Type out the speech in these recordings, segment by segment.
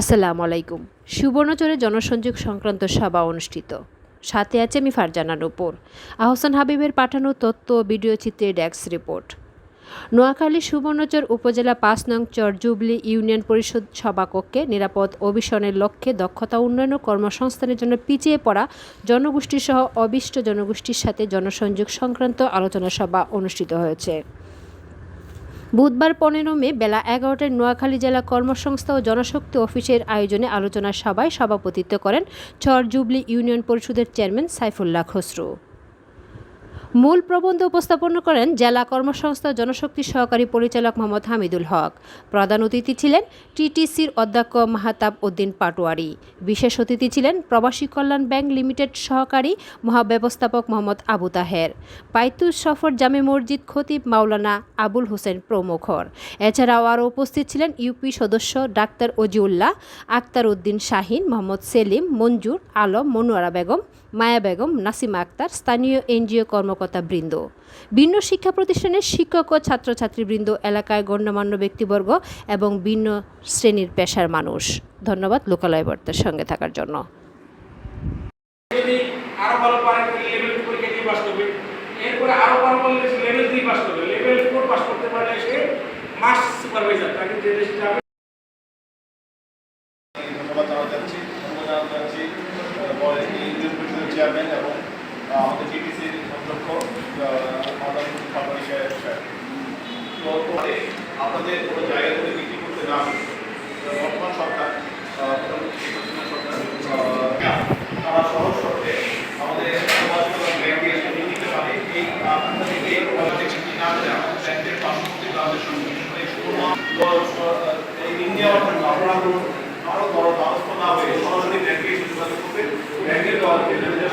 আসসালামু আলাইকুম। সুবর্ণচরে জনসংযোগ সংক্রান্ত সভা অনুষ্ঠিত। সাথে আছে আমি ফারজানা নূপুর আহসান হাবিবের পাঠানো তথ্য ভিডিও চিত্রে ডেস্ক রিপোর্ট। নোয়াখালী সুবর্ণচর উপজেলা পাঁচ নং চর জুবলি ইউনিয়ন পরিষদ সভাকক্ষে নিরাপদ অভিশনের লক্ষ্যে দক্ষতা উন্নয়ন ও কর্মসংস্থানের জন্য পিছিয়ে পড়া জনগোষ্ঠীসহ অবিষ্ট জনগোষ্ঠীর সাথে জনসংযোগ সংক্রান্ত আলোচনা সভা অনুষ্ঠিত হয়েছে। বুধবার পনেরো মে বেলা এগারোটায় নোয়াখালী জেলা কর্মসংস্থা ও জনশক্তি অফিসের আয়োজনে আলোচনা সভায় সভাপতিত্ব করেন চর জুবলি ইউনিয়ন পরিষদের চেয়ারম্যান সাইফুল্লাহ খসরু। মূল প্রবন্ধ উপস্থাপন করেন জেলা কর্মসংস্থা জনশক্তি সহকারী পরিচালক মোহাম্মদ হামিদুল হক। প্রধান অতিথি ছিলেন টিটিসির অধ্যক্ষ মাহাতাব উদ্দিন পাটোয়ারি। বিশেষ অতিথি ছিলেন প্রবাসী কল্যাণ ব্যাংক লিমিটেড সহকারী মহাব্যবস্থাপক মোহাম্মদ আবু তাহের, পাইতুস সফর জামে মসজিদ খতিব মাওলানা আবুল হোসেন প্রমুখর। এছাড়াও আরও উপস্থিত ছিলেন ইউপি সদস্য ডাক্তার অজিউল্লাহ, আক্তার উদ্দিন শাহিন, মোহাম্মদ সেলিম, মঞ্জুর আলম, মনোয়ারা বেগম, মায়া বেগম, নাসিমা আক্তার, স্থানীয় এনজিও কর্মকর্তা বৃন্দ। ভিন্ন শিক্ষা প্রতিষ্ঠানের শিক্ষক ও ছাত্রছাত্রীবৃন্দ এলাকায় গণ্যমান্য ব্যক্তিবর্গ এবং ভিন্ন শ্রেণির পেশার মানুষ। ধন্যবাদ লোকালয় বার্তার সঙ্গে থাকার জন্য। যদি আরও ভালো পারে লেভেল পরীক্ষা দিয়ে পাস করবে। এরপরে আরও ভালো পারলে লেভেল থ্রি পাস করবে। লেভেল ফোর পাস করতে পারলে সে মাস সুপারভাইজার তাকে যে দেশে যাবে। ধন্যবাদ জানাতে চাচ্ছি ধন্যবাদ জানাতে চাচ্ছি পরে ইউনিয়ন পরিষদের চেয়ারম্যান এবং আমাদের টিটিসির অধ্যক্ষ আপনাদের কোনো জায়গা থেকে বিক্রি করতে না বর্তমান সরকার তারা সহজ শর্তে আমাদের ব্যাংকে নিতে পারে এই আপনাদের এই প্রভাবে চিঠি না করে আমাদের ব্যাংকের পার্শ্ববর্তী গ্রামের সঙ্গে এই ঋণ নেওয়ার জন্য আপনারা কোনো আরও বড় দ্বারস্থ না হয়ে সরাসরি ব্যাংকে এসে যোগাযোগ করবেন ব্যাংকের যে ম্যানেজার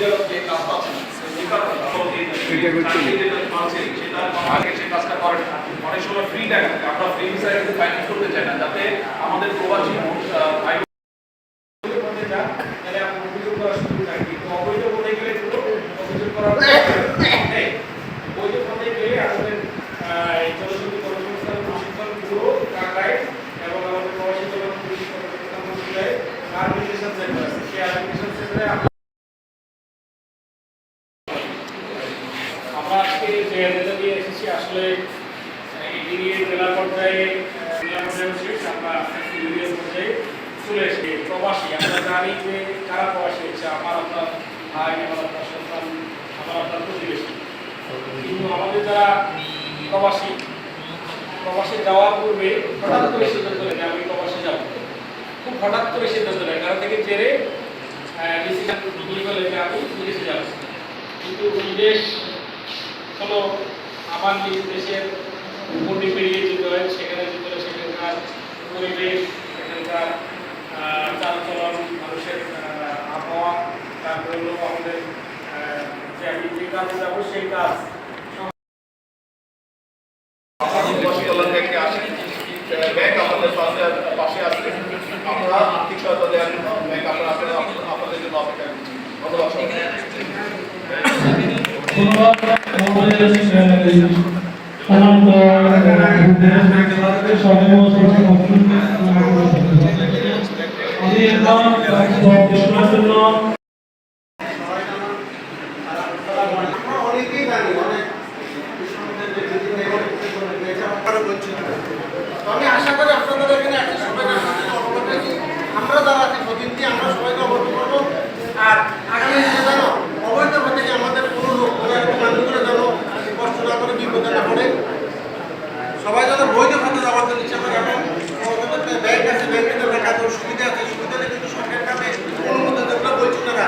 পাচ্ছে সেটা আগে টাকা আমরা করতে যাতে আমাদের প্রবাসী ভাই অবৈধ গেলে নেই বৈধ পথে গেলে আমাদের আহ, এই জনশক্তি কর্মসংস্থান প্রশিক্ষণ পুরো কাকায় এবং আমাদের প্রবাসী কল্যাণ প্রশিক্ষণ প্রতিষ্ঠান মন্ত্রণালয়ে আর্মিটেশন সেন্টার আছে সেই আর্মিটেশন সেন্টারে আমরা আজকে যে এজেন্ডা দিয়ে এসেছি আসলে এটি নিয়ে জেলা পর্যায়ে আহ, জেলা পর্যায়ে শেষ আমরা ইউনিয়ন পর্যায়ে চলে এসেছি প্রবাসী, আমরা জানি যে কারা প্রবাসী হচ্ছে আমার আপনার ভাই, আমার আপনার সন্তান, আমার আপনার প্রতিবেশী। কিন্তু আমাদের যারা প্রবাসী, প্রবাসে যাওয়ার পূর্বে হঠাৎ করে সিদ্ধান্ত নেয় আমি প্রবাসে যাব। খুব হঠাৎ করে সিদ্ধান্ত নেয়, কারণ থেকে জেরে ডিসিশন যে আমি বিদেশে যাব। কিন্তু বিদেশ হলো আমার নিজ দেশের গণ্ডি পেরিয়ে যেতে হয়, সেখানে যেতে হলে সেখানকার পরিবেশ, সেখানকার চালচলন মানুষের আবহাওয়া তারপরে হলো আমাদের যে আমি যে কাজে যাব সেই কাজ আর্থিক সহায়তা। জন্য অনেকেই জানি অনেক আমি আশা করি আপনাদের এখানে একটা সবাই অবগত আছি আমরা যারা আছি প্রতিনিধি আমরা সবাইকে অবগত করব আর আগামী দিনে যেন অবৈধ হতে গিয়ে আমাদের কোনো লোক কোনো একটা মানুষগুলো যেন কষ্ট না করে বিপদে না পড়ে সবাই যেন বৈধ খাতে যাওয়ার জন্য ইচ্ছা করে এবং ব্যাংক আছে ব্যাংকের টাকা সুবিধা আছে সুবিধা কিন্তু সরকারের কাছে অনুমোদন যেগুলো বৈধ না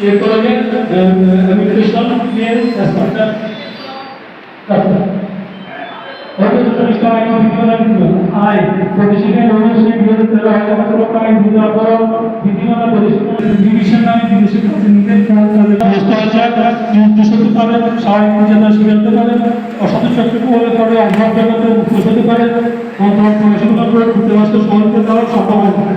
এরপরে ইমিগ্রেশন ক্লিয়ার অ্যাসপেক্ট আয় প্রতিষ্ঠানের অনুষ্ঠিত বিরোধী রাজপত্র আইন বিধান করা বিধিমালা ডিভিশন নামে বিদেশি প্রতিনিধিদের ব্যবস্থা আছে নির্দিষ্ট হতে পারে স্বাভাবিক মর্যাদা সিদ্ধান্ত পারে অসাধু চক্রকে হলে তবে অভাব জগতে মুখোশ হতে পারে এবং তোমার পড়াশোনা করে যুক্তরাষ্ট্র শহরকে দেওয়া সম্ভব হবে